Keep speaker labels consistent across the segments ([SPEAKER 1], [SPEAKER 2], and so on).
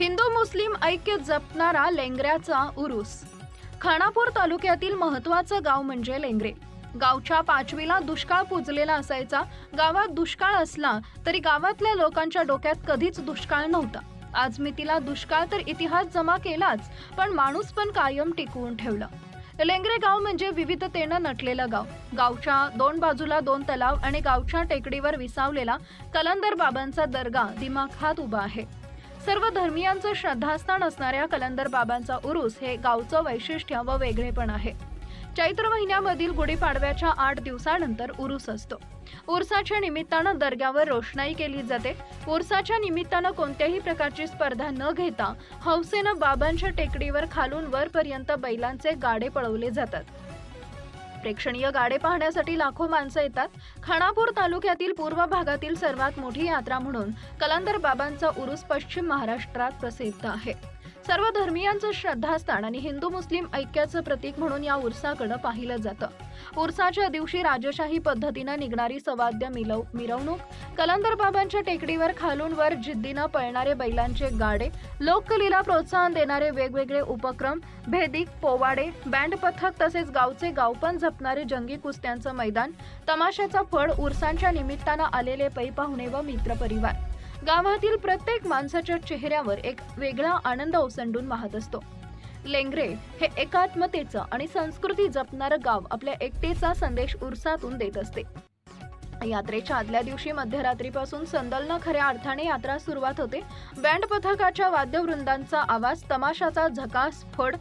[SPEAKER 1] हिंदू मुस्लिम ऐक्य जपणारा लेंगऱ्याचा उरूस. खानापूर तालुक्यातील महत्वाचं गाव म्हणजे लेंगरे. गावच्या पाचवीला दुष्काळ पुजलेला असायचा. गावात दुष्काळ असला तरी गावातल्या लोकांच्या डोक्यात कधीच दुष्काळ नव्हता. आज मी तिला दुष्काळ तर इतिहास जमा केलाच पण माणूस पण कायम टिकवून ठेवलं. लेंगरे गाव म्हणजे विविधतेनं नटलेलं गाव. गावच्या दोन बाजूला दोन तलाव आणि गावच्या टेकडीवर विसावलेला कलंदर बाबांचा दर्गा दिमाखात उभा आहे. सर्व धर्मियांचं श्रद्धास्थान असणाऱ्या कलंदर बाबांचा उरूस हे गावचं वैशिष्ट्य व वेगळेपण आहे. चैत्र महिन्यामधील गुढीपाडव्याच्या आठ दिवसानंतर उरूस असतो. उरसाच्या निमित्तानं दर्ग्यावर रोषणाई केली जाते. उरसाच्या निमित्तानं कोणत्याही प्रकारची स्पर्धा न घेता हौसेनं बाबांच्या टेकडीवर खालून वरपर्यंत बैलांचे गाडे पळवले जातात. प्रेक्षणीय गाडे पाहण्यासाठी लाखो माणसं येतात. खानापूर तालुक्यातील पूर्व भागातील सर्वात मोठी यात्रा म्हणून कलंदर बाबांचा उरुस पश्चिम महाराष्ट्रात प्रसिद्ध आहे. सर्व धर्मियांचं श्रद्धास्थान आणि हिंदू मुस्लिम ऐक्याचं प्रतीक म्हणून या उरसाकडे पाहिलं जातं. उरसाच्या दिवशी राजशाही पद्धतीनं निघणारी सवाद्य मिलव मिरवणूक कलंदर बाबांच्या टेकडीवर खालून वर जिद्दीनं पळणारे बैलांचे गाडे लोककलेला प्रोत्साहन देणारे वेगवेगळे उपक्रम भेदिक पोवाडे बँड पथक तसेच गावचे गावपण जपणारे जंगी कुस्त्यांचं मैदान तमाशाचा फळ उरसांच्या निमित्तानं आलेले पै पाहुणे व मित्रपरिवार. गावातील प्रत्येक माणसाच्या चेहऱ्यावर एक वेगळा आनंद ओसंडून वाहत असतो. लेंगरे हे एकात्मतेचं आणि संस्कृती जपणारं गाव आपल्या एकटेचा संदेश उरसातून देत असते. यात्रेच्या आदल्या दिवशी मध्यरात्रीपासून संदलनं खऱ्या अर्थाने यात्रा सुरुवात होते. बँड पथकाच्या वाद्यवृंदांचा आवाज तमाशाचा झकास फड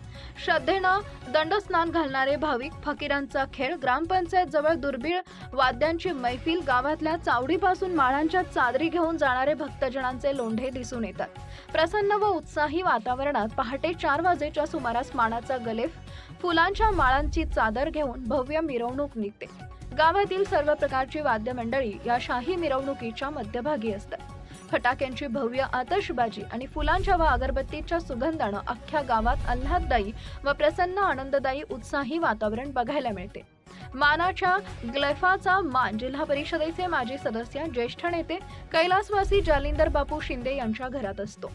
[SPEAKER 1] श्रद्धेनं दंडस्नान घालणारे भाविक फकीरांचा खेळ ग्रामपंचायत जवळ दुर्बीळ वाद्यांची मैफिल गावातल्या चावडीपासून माळांच्या चादरी घेऊन जाणारे भक्तजनांचे लोंढे दिसून येतात. प्रसन्न व उत्साही वातावरणात पहाटे चार वाजेच्या सुमारास मानाचा गलेफ फुलांच्या माळांची चादर घेऊन भव्य मिरवणूक निघते. गावातील सर्व प्रकारची वाद्यमंडळी या शाही मिरवणुकीच्या मध्यभागी असतात. फटाक्यांची भव्य आतषबाजी आणि फुलांच्या व अगरबत्तीच्या सुगंधानं अख्ख्या गावात आल्हाददायी व प्रसन्न आनंददायी उत्साही वातावरण बघायला मिळते. मानाच्या ग्लेफाचा मान जिल्हा परिषदेचे माजी सदस्य ज्येष्ठ नेते कैलासवासी जालिंदर बापू शिंदे यांच्या घरात असतो.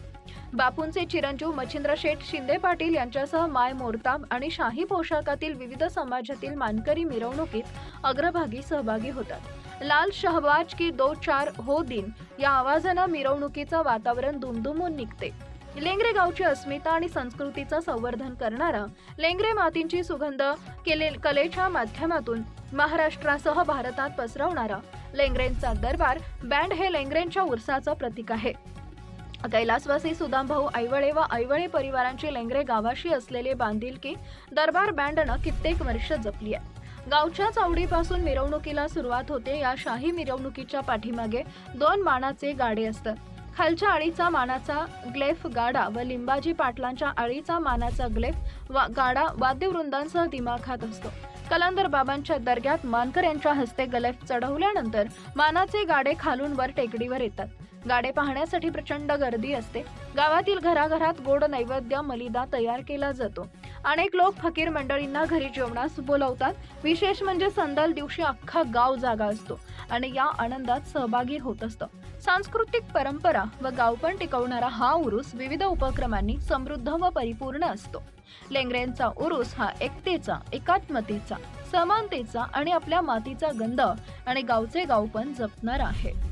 [SPEAKER 1] बापूंचे चिरंजीव मच्छिंद्र शेठ शिंदे पाटील यांच्यासह माय मोरताब आणि शाही पोशाखातील विविध समाजातील मानकरी मिरवणुकीत अग्रभागी सहभागी होतात. लाल शहबाज की दो चार हो दिन या आवाजानं मिरवणुकीचं वातावरण दुमदुमून निघते. लेंगरे गावची अस्मिता आणि संस्कृतीचं संवर्धन करणारा लेंगरे मातींची सुगंध केले कलेच्या माध्यमातून महाराष्ट्रासह भारतात पसरवणारा लेंगरेंचा दरबार बँड हे लेंगरेंच्या उरसाचं प्रतीक आहे. कैलासवासी सुदामभाऊ ऐवळे व ऐवळे परिवारांची लेंगरे गावाशी असलेले बांधिलकी दरबार बँडनं कित्येक वर्ष जपली आहे. गावच्या चावडीपासून मिरवणुकीला सुरुवात होते. या शाही मिरवणुकीच्या पाठीमागे दोन मानाचे गाडे असतात. खालच्या आळीचा मानाचा ग्लेफ गाडा व लिंबाजी पाटलांच्या आळीचा मानाचा ग्लेफ वा गाडा वाद्यवृंदांसह दिमाखात असतो. कलांदर बाबांच्या दर्ग्यात मानकर यांच्या हस्ते गलेफ चढवल्यानंतर मानाचे गाडे खालून वर टेकडीवर येतात. गाडे पाहण्यासाठी प्रचंड गर्दी असते. गावातील घराघरात गोड नैवेद्य मलिदा तयार केला जातो. अनेक लोक फकीर मंडळींना घरी जेवणास बोलवतात. विशेष म्हणजे संदल दिवशी अख्खा गाव जागा असतो आणि या आनंदात सहभागी होत असतं. सांस्कृतिक परंपरा व गावपण टिकवणारा हा उरूस विविध उपक्रमांनी समृद्ध व परिपूर्ण असतो. लेंगरेंचा उरूस हा एकतेचा एकात्मतेचा समानतेचा आणि आपल्या मातीचा गंध आणि गावचे गावपण जपणार आहे.